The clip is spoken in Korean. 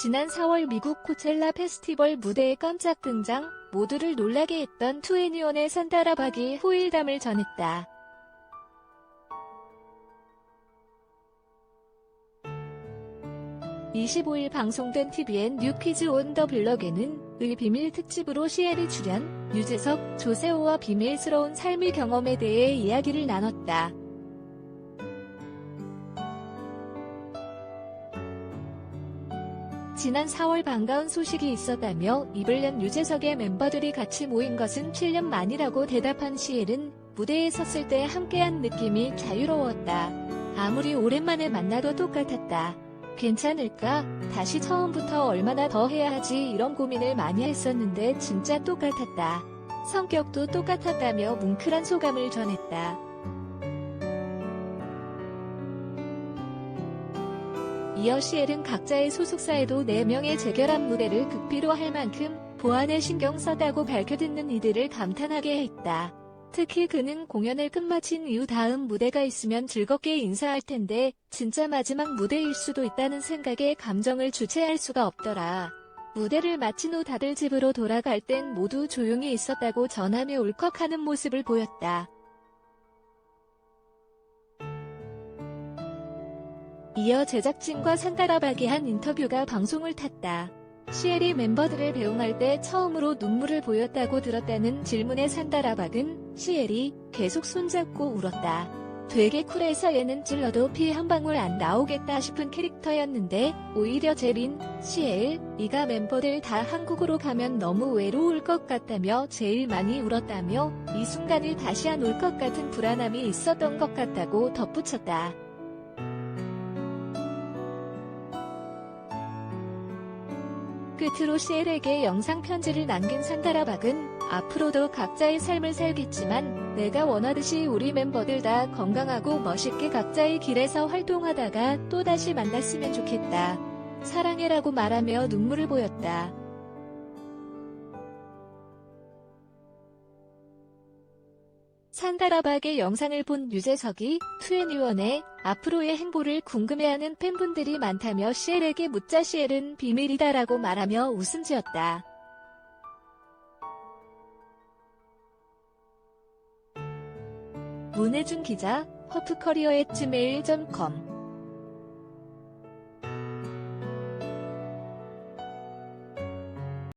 지난 4월 미국 코첼라 페스티벌 무대에 깜짝 등장, 모두를 놀라게 했던 투애니원의 산다라박이 후일담을 전했다. (25일) 방송된 TVN 뉴퀴즈 온 더 블럭에는 의 비밀 특집으로 시엘이 출연, 유재석, 조세호와 비밀스러운 삶의 경험에 대해 이야기를 나눴다. 지난 4월 반가운 소식이 있었다며 입을 연 유재석의 멤버들이 같이 모인 것은 7년 만이라고 대답한 시엘은 무대에 섰을 때 함께한 느낌이 자유로웠다. 아무리 오랜만에 만나도 똑같았다. 괜찮을까? 다시 처음부터 얼마나 더 해야 하지 이런 고민을 많이 했었는데 진짜 똑같았다. 성격도 똑같았다며 뭉클한 소감을 전했다. 이어 시엘은 각자의 소속사에도 4명의 재결합 무대를 극비로 할 만큼 보안에 신경 썼다고 밝혀듣는 이들을 감탄하게 했다. 특히 그는 공연을 끝마친 이후 다음 무대가 있으면 즐겁게 인사할 텐데 진짜 마지막 무대일 수도 있다는 생각에 감정을 주체할 수가 없더라. 무대를 마친 후 다들 집으로 돌아갈 땐 모두 조용히 있었다고 전하며 울컥하는 모습을 보였다. 이어 제작진과 산다라박이 한 인터뷰가 방송을 탔다. 시엘이 멤버들을 배웅할 때 처음으로 눈물을 보였다고 들었다는 질문에 산다라박은 시엘이 계속 손잡고 울었다. 되게 쿨해서 얘는 찔러도 피 한 방울 안 나오겠다 싶은 캐릭터였는데 오히려 제린, 시엘, 이가 멤버들 다 한국으로 가면 너무 외로울 것 같다며 제일 많이 울었다며 이 순간을 다시 안 올 것 같은 불안함이 있었던 것 같다고 덧붙였다. 끝으로 시엘에게 영상 편지를 남긴 산다라 박은 앞으로도 각자의 삶을 살겠지만 내가 원하듯이 우리 멤버들 다 건강하고 멋있게 각자의 길에서 활동하다가 또다시 만났으면 좋겠다. 사랑해라고 말하며 눈물을 보였다. 산다라박의 영상을 본 유재석이 투애니원의 앞으로의 행보를 궁금해하는 팬분들이 많다며 시엘에게 묻자 시엘은 비밀이다라고 말하며 웃음 지었다. 문혜준 기자, 허프커리어의 gmail.com